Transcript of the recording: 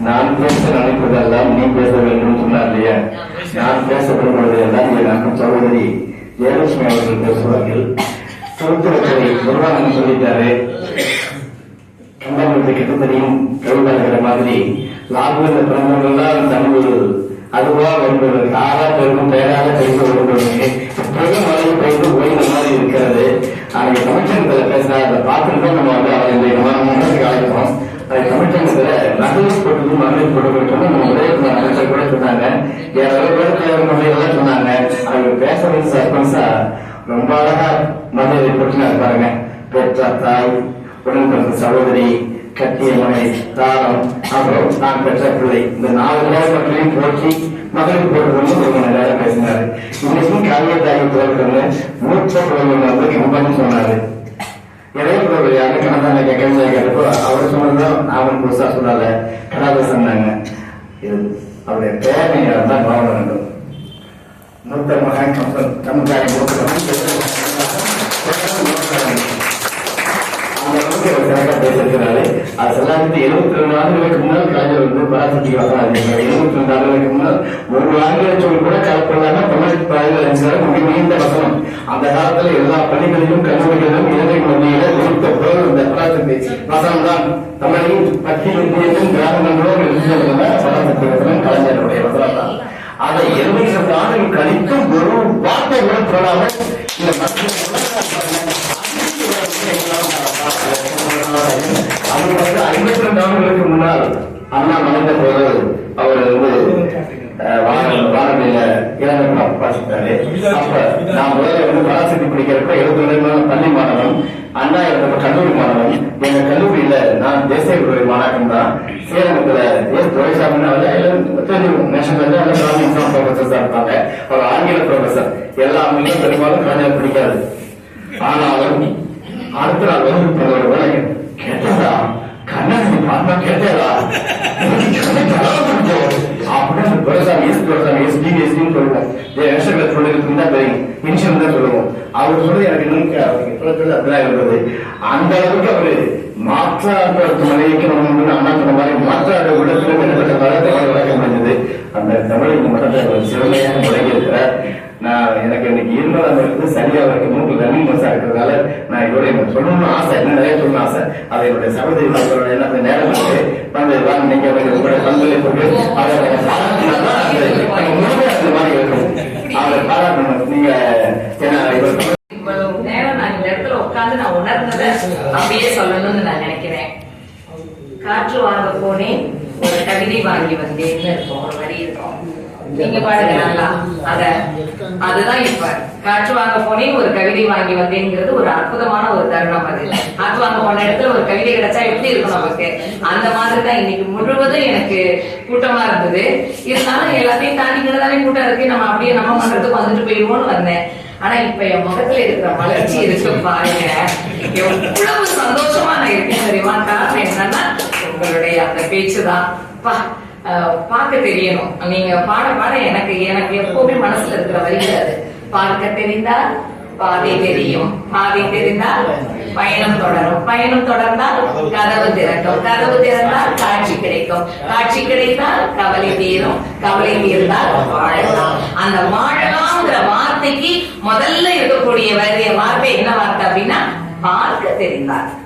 நான் பேச நினைப்பதெல்லாம் நீ பேச வேண்டும் சொன்னார் இல்லையா? நான் பேசப்படும் பொழுதெல்லாம் என் சகோதரி ஜெயலட்சுமி அவர்கள் பேசுவார்கள். சுருத்துவத்தை நிர்வாகம் சொல்லிட்டாரு. கண்டமத்தை கிட்டத்தனையும் கவிதாகிற மாதிரி லாபுல தான் தமிழ் அதுவா வேண்டும் ஆறா பெரும் பெயராக பேச வேண்டும் பெரும் அளவு பெய்து ஓய்ந்த மாதிரி இருக்கிறது. அன்னைக்கு தமிழ்ச்சங்கத்துல பேசினா அதை பார்த்துட்டு நம்ம வந்து அவரை இந்த நம்ம முன்னேற்ற அழைக்கிறோம் அது தமிழ்ச்சங்கத்துல நகல் போட்டதும் மகளிர் போட்டு நம்ம உதயகுமார் அமைச்சர் கூட சொன்னாங்க. ஏழு பேர் தேவையான சொன்னாங்க. அவங்க பேசுறது சர்பன்ஸா ரொம்ப அழகா மதுரை போட்டுனாரு இருப்பாருங்க பெற்ற தாய் உடன் பிறந்த சகோதரி கட்டிய மனை தாரம் அப்புறம் நான் பெற்ற பிள்ளை. இந்த நாலு பேர் பற்றியும் போற்றி மகளுக்கு போட்டு ரொம்ப நேரம் பேசினாரு. இன்னைக்கும் காவிய தாய் பிறகு மூத்த குழந்தைங்க வந்து கம்பன்னு சொன்னாரு. யாரு கணதான கேட்க கேட்டப்போ அவர் சொன்னதும் புதுசா சொன்னால கடாத சொன்னாங்க. இது அவருடைய பேரனை தான் கவனம் வேண்டும். மூத்த மகன் கம்பன் தமிழ்காரி அது ரெண்டு ஆண்டுகளுக்கு முன்னால் கலைஞர் வந்து ரெண்டு ஆண்டுகளுக்கு முன்னால் ஒரு ஆங்கில சொல் கூட கலப்படாம தமிழ் பாடல் அறிஞர் மிக வசனம் அந்த காலத்துல எல்லா பள்ளிகளிலும் கல்லூரிகளிலும் இலங்கை மத்தியில விருத்த போல் இந்த பராசக்தி வசனம் தமிழையும் பத்தி இந்தியத்தின் கிராமங்களோடு இருந்ததுல பராசக்தி வசனம் கலைஞருடைய வசனம் தான் அதை எழுபத்தி ரெண்டு ஆண்டுகள் கழித்தும் ஒரு வார்த்தை கூட போடாமல் இந்த மக்கள் அவர் வந்து ஐம்பத்தி ரெண்டு ஆண்டுகளுக்கு முன்னால் அண்ணா மறைந்த போது அவர் வந்து அஹ், வான- வானொலியில இளங்கலை வாசித்தாரு அப்ப நான் முதல்ல வந்து பராசக்தி படிக்கிறப்ப எழுபத்தி ரெண்டு பள்ளி மாணவன் அண்ணா இருந்தப்ப கல்லூரி மாணவன். எங்க கல்லூரியில நான் தேசிய கல்லூரி மாணாக்கம் தான். சேலத்துல எஸ் துரைசாமி தெரியும் நேஷனல் ப்ரொஃபசர் இருப்பாங்க. அவர் ஆங்கில ப்ரொஃபசர் எல்லாமே பெரும்பாலும் கலைஞர் பிடிக்காது. ஆனாலும் அடுத்த நாள் வந்து கேட்டதா கண்ணாடி பார்த்தா கேட்டதா அப்படின்னு S Duraisamy S T S டின்னு சொல்லுவோம் எஸ்டர்ல சொல்லிருக்கு தான் தெரியும் இன்ஷன் தான் சொல்லுவோம் அவர் சொல்றது எனக்கு இன்னும் அவருக்கு சொல்றது அப்படிதான் இருந்தது அந்த அளவுக்கு அவரு மாற்றாடுறது மலைக்கு நம்ம அண்ணா சொன்ன மாதிரி மாற்றாடு உள்ளத்துல என்னப்பட்ட வளர்த்தை வளர்க்க முடிஞ்சது அந்த தமிழ் மட்டத்தை அவர் சிறுமையாக முடங்கி இருக்கிறார். நான் எனக்கு இன்னைக்கு இருந்ததாக இருந்து சரியா வரைக்கும் மூக்கு ரன்னிங் மசா இருக்கிறதால நான் இதோட எனக்கு சொல்லணும்னு ஆசை இன்னும் நிறைய சொல்லணும் ஆசை. அதை என்னுடைய சகோதரி மக்களோட என்ன நேரம் இருக்கு வந்து வாங்க நீங்க உங்களுடைய உங்களோட போட்டு அதை பாராட்டினாதான் முழுமையா அந்த மாதிரி இருக்கும் அவரை பாராட்டணும். நீங்க ஏன்னா இவ்வளவு நேரம் நான் இந்த இடத்துல உட்கார்ந்து நான் உணர்ந்ததை அப்படியே சொல்லணும்னு நான் நினைக்கிறேன். காற்று வாங்க போனேன் ஒரு கவிதை வாங்கி வந்தேன்னு இருக்கும் ஒரு வரி இருக்கும். நீங்க பாருங்க நல்லா. அத அதுதான் இப்ப காற்று வாங்க போனேன் ஒரு கவிதை வாங்கி வந்தேங்கிறது ஒரு அற்புதமான ஒரு தருணம் அது. காற்று வாங்க போன இடத்துல ஒரு கவிதை கிடைச்சா எப்படி இருக்கும் நமக்கு? அந்த மாதிரி தான் இன்னைக்கு முழுவதும் எனக்கு கூட்டமா இருந்தது. இருந்தாலும் எல்லாத்தையும் தாண்டி கூட்டம் இருக்கு. நம்ம அப்படியே நம்ம மன்றத்துக்கு வந்துட்டு போயிடுவோம்னு வந்தேன். ஆனா இப்ப என் முகத்துல இருக்கிற மலர்ச்சி இருக்கு பாருங்க. எவ்வளவு சந்தோஷமா நான் இருக்கேன் தெரியுமா? காரணம் என்னன்னா உங்களுடைய அந்த பேச்சுதான். பா பார்க்க தெரியணும். நீங்க பாட பாட எனக்கு எனக்கு எப்பவுமே மனசுல இருக்கிற வரிகள் அது. பார்க்க தெரிந்தால் பாதை தெரியும். பாதை தெரிந்தால் பயணம் தொடரும். பயணம் தொடர்ந்தால் கதவு திறக்கும். கதவு திறந்தால் காட்சி கிடைக்கும். காட்சி கிடைத்தால் கவலை தீரும். கவலை தீர்ந்தால் வாழலாம். அந்த வாழலாம்ங்கிற வார்த்தைக்கு முதல்ல இருக்கக்கூடிய வார்த்தை என்ன வார்த்தை அப்படின்னா பார்க்க தெரிந்தால்.